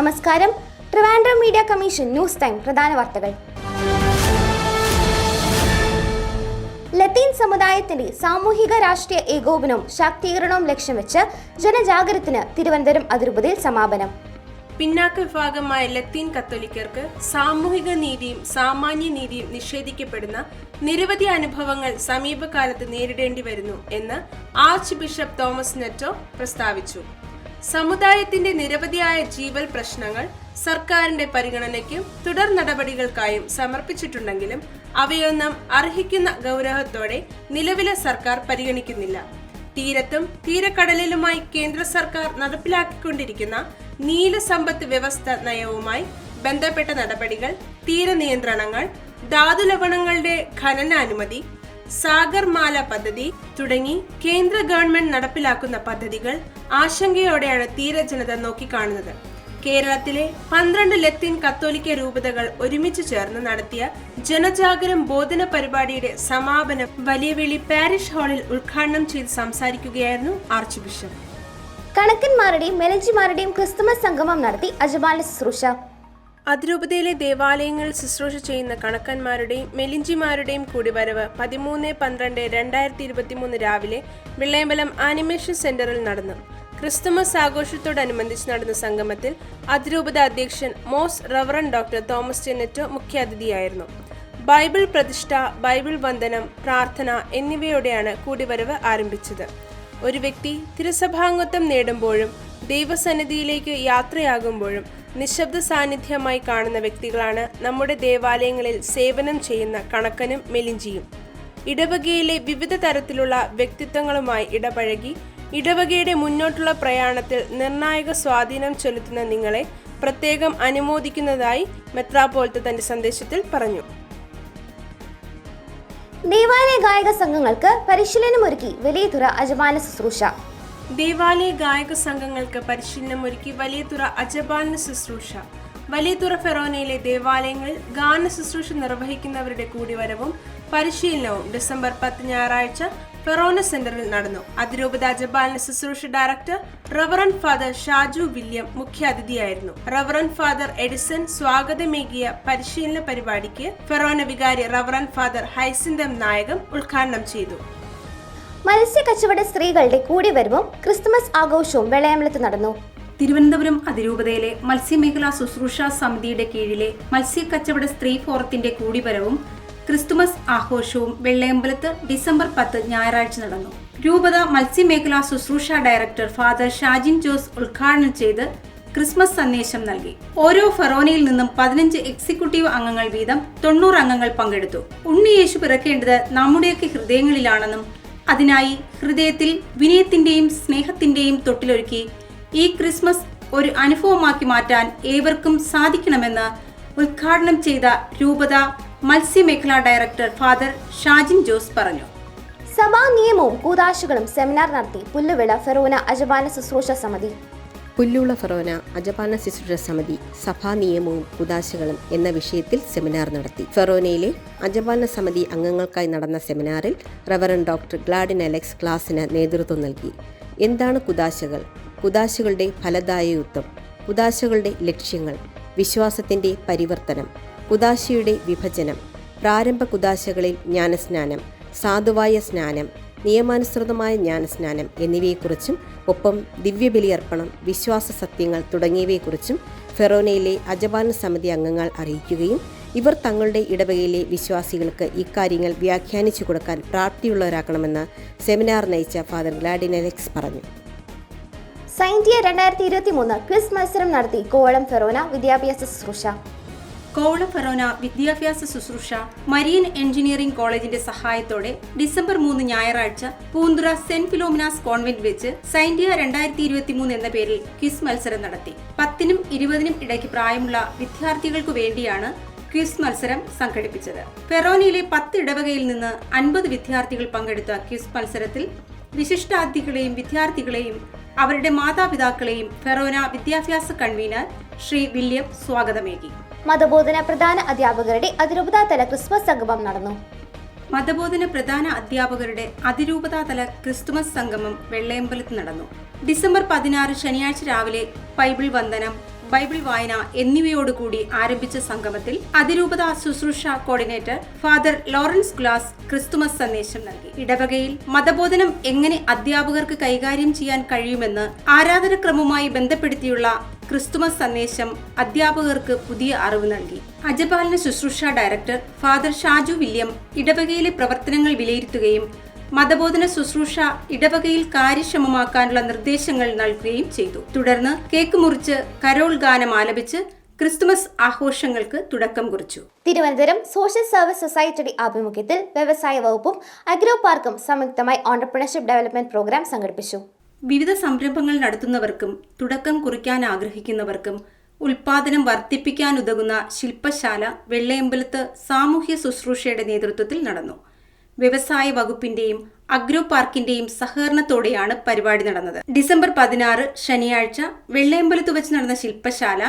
നമസ്കാരം. Trivandrum media commission news time പ്രധാന വാർത്തകൾ. ലത്തീൻ സമുദായത്തിന്റെ സാമൂഹിക രാഷ്ട്രീയ ഏകോപനവും ശാക്തീകരണവും ലക്ഷ്യം വെച്ച് ജനജാഗരത്തിന് തിരുവനന്തപുരം അതിരൂപതയിൽ സമാപനം. പിന്നാക്ക വിഭാഗമായ ലത്തീൻ കത്തോലിക്കർക്ക് സാമൂഹിക നീതിയും സാമാന്യ നീതിയും നിഷേധിക്കപ്പെടുന്ന നിരവധി അനുഭവങ്ങൾ സമീപകാലത്ത് നേരിടേണ്ടി വരുന്നു എന്ന് ആർച്ച് ബിഷപ്പ് തോമസ് നെറ്റോ പ്രസ്താവിച്ചു. സമുദായത്തിന്റെ നിരവധിയായ ജീവൽ പ്രശ്നങ്ങൾ സർക്കാരിന്റെ പരിഗണനയ്ക്കും തുടർ നടപടികൾക്കായും സമർപ്പിച്ചിട്ടുണ്ടെങ്കിലും അവയൊന്നും അർഹിക്കുന്ന ഗൗരവത്തോടെ നിലവിലെ സർക്കാർ പരിഗണിക്കുന്നില്ല. തീരത്തും തീരക്കടലിലുമായി കേന്ദ്ര സർക്കാർ നടപ്പിലാക്കിക്കൊണ്ടിരിക്കുന്ന നീലസമ്പത്ത് വ്യവസ്ഥ നയവുമായി ബന്ധപ്പെട്ട നടപടികൾ തീരനിയന്ത്രണങ്ങൾ ധാതുലവണങ്ങളുടെ ഖനനാനുമതി സാഗർമാല പദ്ധതി തുടങ്ങി കേന്ദ്ര ഗവൺമെന്റ് നടപ്പിലാക്കുന്ന പദ്ധതികൾ ആശങ്കയോടെയാണ് തീരജനത നോക്കിക്കാണുന്നത്. കേരളത്തിലെ പന്ത്രണ്ട് ലത്തീൻ കത്തോലിക്ക രൂപതകൾ ഒരുമിച്ച് ചേർന്ന് നടത്തിയ ജനജാഗരം ബോധന പരിപാടിയുടെ സമാപനം വലിയവേളി പാരിഷ് ഹാളിൽ ഉദ്ഘാടനം ചെയ്ത് സംസാരിക്കുകയായിരുന്നു ആർച്ച് ബിഷപ്പ്. കണക്കന്മാരുടെയും മെലഞ്ചിമാരുടെയും ക്രിസ്തുമസ് സംഗമം നടത്തി അജപാല ശുശ്രൂഷ. അതിരൂപതയിലെ ദേവാലയങ്ങൾ ശുശ്രൂഷ ചെയ്യുന്ന കണക്കന്മാരുടെയും മെലിഞ്ചിമാരുടെയും കൂടിവരവ് പതിമൂന്ന് പന്ത്രണ്ട് രണ്ടായിരത്തി ഇരുപത്തിമൂന്ന് രാവിലെ വെള്ളയമ്പലം ആനിമേഷൻ സെന്ററിൽ നടന്നു. ക്രിസ്തുമസ് ആഘോഷത്തോടനുബന്ധിച്ച് നടന്ന സംഗമത്തിൽ അതിരൂപത അധ്യക്ഷൻ മോസ് റവറൻ ഡോക്ടർ തോമസ് ചെന്നറ്റോ മുഖ്യാതിഥിയായിരുന്നു. ബൈബിൾ പ്രതിഷ്ഠ ബൈബിൾ വന്ദനം പ്രാർത്ഥന എന്നിവയോടെയാണ് കൂടിവരവ് ആരംഭിച്ചത്. ഒരു വ്യക്തി തിരുസഭാംഗത്വം നേടുമ്പോഴും ദൈവസന്നിധിയിലേക്ക് യാത്രയാകുമ്പോഴും നിശബ്ദ സാന്നിധ്യമായി കാണുന്ന വ്യക്തികളാണ് നമ്മുടെ ദേവാലയങ്ങളിൽ സേവനം ചെയ്യുന്ന കണക്കനും മെലിഞ്ചിയും. ഇടവകയിലെ വിവിധ തരത്തിലുള്ള വ്യക്തിത്വങ്ങളുമായി ഇടപഴകി ഇടവകയുടെ മുന്നോട്ടുള്ള പ്രയാണത്തിൽ നിർണായക സ്വാധീനം ചെലുത്തുന്ന നിങ്ങളെ പ്രത്യേകം അനുമോദിക്കുന്നതായി മെത്രാപോലത്തെ തന്റെ സന്ദേശത്തിൽ പറഞ്ഞു. ദേവാലയ ഗായക സംഘങ്ങൾക്ക് പരിശീലനമൊരുക്കി വലിയതുറ അജമാന ശുശ്രൂഷ. ദേവാലയ ഗായക സംഘങ്ങൾക്ക് പരിശീലനം ഒരുക്കി വലിയതുറ അജബാന ശുശ്രൂഷ. വലിയതുറ ഫെറോനയിലെ ദേവാലയങ്ങളിൽ ഗാന ശുശ്രൂഷ നിർവഹിക്കുന്നവരുടെ കൂടിവരവും പരിശീലനവും ഡിസംബർ പത്ത് ഞായറാഴ്ച ഫെറോന സെന്ററിൽ നടന്നു. അതിരൂപത അജപാലന ശുശ്രൂഷ director reverend father Shaju William മുഖ്യാതിഥിയായിരുന്നു. Reverend father Edison സ്വാഗതമേകിയ പരിശീലന പരിപാടിക്ക് ഫെറോന വികാരി റവറൻ ഫാദർ ഹൈസിന്തം നായകം ഉദ്ഘാടനം ചെയ്തു. മത്സ്യ കച്ചവട സ്ത്രീകളുടെ കൂടിവരവും ക്രിസ്തുമസ് ആഘോഷവും വെള്ളയമ്പലത്ത് നടന്നു. തിരുവനന്തപുരം അതിരൂപതയിലെ മത്സ്യമേഖലാ ശുശ്രൂഷ സമിതിയുടെ കീഴിലെ മത്സ്യക്കച്ചവട സ്ത്രീ ഫോറത്തിന്റെ കൂടിവരവും ക്രിസ്തുമസ് ആഘോഷവും വെള്ളയമ്പലത്ത് ഡിസംബർ പത്ത് ഞായറാഴ്ച നടന്നു. രൂപത മത്സ്യമേഖലാ ശുശ്രൂഷ ഡയറക്ടർ ഫാദർ ഷാജിൻ ജോസ് ഉദ്ഘാടനം ചെയ്ത് ക്രിസ്മസ് സന്ദേശം നൽകി. ഓരോ ഫെറോനയിൽ നിന്നും പതിനഞ്ച് എക്സിക്യൂട്ടീവ് അംഗങ്ങൾ വീതം തൊണ്ണൂറ് അംഗങ്ങൾ പങ്കെടുത്തു. ഉണ്ണിയേശു പിറക്കേണ്ടത് നമ്മുടെയൊക്കെ ഹൃദയങ്ങളിലാണെന്നും അതിനായി ഹൃദയത്തിൽ വിനയത്തിന്റെയും സ്നേഹത്തിന്റെയും തൊട്ടിലൊരുക്കി ഈ ക്രിസ്മസ് ഒരു അനുഭവമാക്കി മാറ്റാൻ ഏവർക്കും സാധിക്കണമെന്ന് ഉദ്ഘാടനം ചെയ്ത രൂപത മത്സ്യമേഖലാ ഡയറക്ടർ ഫാദർ ഷാജിൻ ജോസ് പറഞ്ഞു. സഭാ നിയമവും കൂതാശകളും സെമിനാർ നടത്തി പുല്ലുവിള ഫെറോന അജബാന ശുശ്രൂഷ സമിതി. പുല്ലുള്ള ഫറോന അജപാന ശുശ്രൂഷ സമിതി സഭാ നിയമവും ഉദാശകളും എന്ന വിഷയത്തിൽ സെമിനാർ നടത്തി. ഫെറോനയിലെ അജപാന സമിതി അംഗങ്ങൾക്കായി നടന്ന സെമിനാറിൽ റവറൻ ഡോക്ടർ ഗ്ലാഡിൻ അലക്സ് ക്ലാസിന് നേതൃത്വം നൽകി. എന്താണ് കുദാശകൾ? കുദാശകളുടെ ഫലദായകത്വം കുദാശകളുടെ ലക്ഷ്യങ്ങൾ വിശ്വാസത്തിന്റെ പരിവർത്തനം കുദാശയുടെ വിഭജനം പ്രാരംഭ കുദാശകളിൽ ജ്ഞാനസ്നാനം സാധുവായ സ്നാനം നിയമാനുസൃതമായ ജ്ഞാനസ്നാനം എന്നിവയെക്കുറിച്ചും ഒപ്പം ദിവ്യബലിയർപ്പണം വിശ്വാസ സത്യങ്ങൾ തുടങ്ങിയവയെക്കുറിച്ചും ഫെറോനയിലെ അജപാന സമിതി അംഗങ്ങൾ അറിയിക്കുകയും ഇവർ തങ്ങളുടെ ഇടവകയിലെ വിശ്വാസികൾക്ക് ഇക്കാര്യങ്ങൾ വ്യാഖ്യാനിച്ചു കൊടുക്കാൻ പ്രാപ്തിയുള്ളവരാക്കണമെന്ന് സെമിനാർ നയിച്ച ഫാദർ ഗ്ലാഡിൻ പറഞ്ഞു. സൈന്റിയ രണ്ടായിരത്തി ഇരുപത്തി മൂന്ന് ക്വിസ് മത്സരം നടത്തി കോവളം ഫെറോന വിദ്യാഭ്യാസ ശുശ്രൂഷ. കോവളം ഫെറോന വിദ്യാഭ്യാസ ശുശ്രൂഷ മരീൻ എഞ്ചിനീയറിംഗ് കോളേജിന്റെ സഹായത്തോടെ ഡിസംബർ മൂന്ന് ഞായറാഴ്ച പൂന്തുറ സെന്റ് ഫിലോമിനാസ് കോൺവെന്റ് വെച്ച് സൈന്റിയ രണ്ടായിരത്തി ഇരുപത്തി മൂന്ന് എന്ന പേരിൽ ക്വിസ് മത്സരം നടത്തി. പത്തിനും ഇരുപതിനും ഇടയ്ക്ക് പ്രായമുള്ള വിദ്യാർത്ഥികൾക്കു വേണ്ടിയാണ് ക്വിസ് മത്സരം സംഘടിപ്പിച്ചത്. ഫെറോനയിലെ പത്ത് ഇടവകയിൽ നിന്ന് അൻപത് വിദ്യാർത്ഥികൾ പങ്കെടുത്ത ക്വിസ് മത്സരത്തിൽ വിശിഷ്ടാതിഥികളെയും വിദ്യാർത്ഥികളെയും അവരുടെ മാതാപിതാക്കളെയും ഫെറോന വിദ്യാഭ്യാസ കൺവീനർ ശ്രീ വില്യം സ്വാഗതമേകി. മതബോധന പ്രധാന അധ്യാപകരുടെ അതിരൂപതാതല ക്രിസ്മസ് സംഗമം നടന്നു. മതബോധന പ്രധാന അധ്യാപകരുടെ അതിരൂപതാതല ക്രിസ്തുമസ് സംഗമം വെള്ളയമ്പലത്ത് നടന്നു. ഡിസംബർ പതിനാറ് ശനിയാഴ്ച രാവിലെ ബൈബിൾ വന്ദനം ബൈബിൾ വായന എന്നിവയോടുകൂടി ആരംഭിച്ച സംഗമത്തിൽ അതിരൂപത ശുശ്രൂഷ കോർഡിനേറ്റർ ഫാദർ ലോറൻസ് ഗ്ലാസ് ക്രിസ്തുമസ് സന്ദേശം നൽകി. ഇടവകയിൽ മതബോധനം എങ്ങനെ അധ്യാപകർക്ക് കൈകാര്യം ചെയ്യാൻ കഴിയുമെന്ന് ആരാധനക്രമവുമായി ബന്ധപ്പെടുത്തിയുള്ള ക്രിസ്തുമസ് സന്ദേശം അധ്യാപകർക്ക് പുതിയ അറിവ് നൽകി. അജപാലന ശുശ്രൂഷ ഡയറക്ടർ ഫാദർ ഷാജു വില്യം ഇടവകയിലെ പ്രവർത്തനങ്ങൾ വിലയിരുത്തുകയും മതബോധന ശുശ്രൂഷ ഇടവകയിൽ കാര്യക്ഷമമാക്കാനുള്ള നിർദ്ദേശങ്ങൾ നൽകുകയും ചെയ്തു. തുടർന്ന് കേക്ക് മുറിച്ച് കരോൾ ഗാനം ആലപിച്ച് ക്രിസ്തുമസ് ആഘോഷങ്ങൾക്ക് തുടക്കം കുറിച്ചു. തിരുവനന്തപുരം സോഷ്യൽ സർവീസ് സൊസൈറ്റിയുടെ ആഭിമുഖ്യത്തിൽ വ്യവസായ വകുപ്പും അഗ്രോ പാർക്കും സംയുക്തമായി ഓണ്ടർപ്രണർഷിപ്പ് ഡെവലപ്മെന്റ് പ്രോഗ്രാം സംഘടിപ്പിച്ചു. വിവിധ സംരംഭങ്ങൾ നടത്തുന്നവർക്കും തുടക്കം കുറിക്കാൻ ആഗ്രഹിക്കുന്നവർക്കും ഉൽപാദനം വർദ്ധിപ്പിക്കാനുതകുന്ന ശില്പശാല വെള്ളയമ്പലത്ത് സാമൂഹ്യ ശുശ്രൂഷയുടെ നേതൃത്വത്തിൽ നടന്നു. വ്യവസായ വകുപ്പിന്റെയും അഗ്രോ പാർക്കിന്റെയും സഹകരണത്തോടെയാണ് പരിപാടി നടന്നത്. ഡിസംബർ പതിനാറ് ശനിയാഴ്ച വെള്ളയമ്പലത്ത് വെച്ച് നടന്ന ശില്പശാല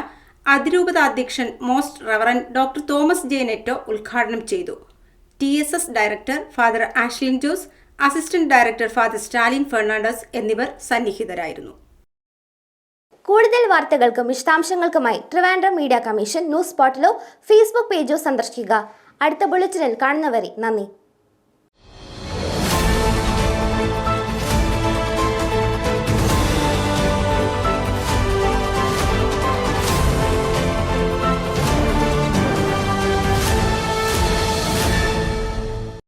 അതിരൂപത അധ്യക്ഷൻ most reverend doctor Thomas J Netto ഉദ്ഘാടനം ചെയ്തു. T director father Ashlin Jose assistant director father Stalin Fernandez എന്നിവർ സന്നിഹിതരായിരുന്നു. കൂടുതൽ വാർത്തകൾക്കും വിശദാംശങ്ങൾക്കുമായി ട്രിവാൻഡ്രം മീഡിയ കമ്മീഷൻ ന്യൂസ് പോർട്ടലോ ഫേസ്ബുക്ക് പേജോ സന്ദർശിക്കുക. അടുത്ത ബുള്ളറ്റിനിൽ കാണുന്നവരെ നന്ദി.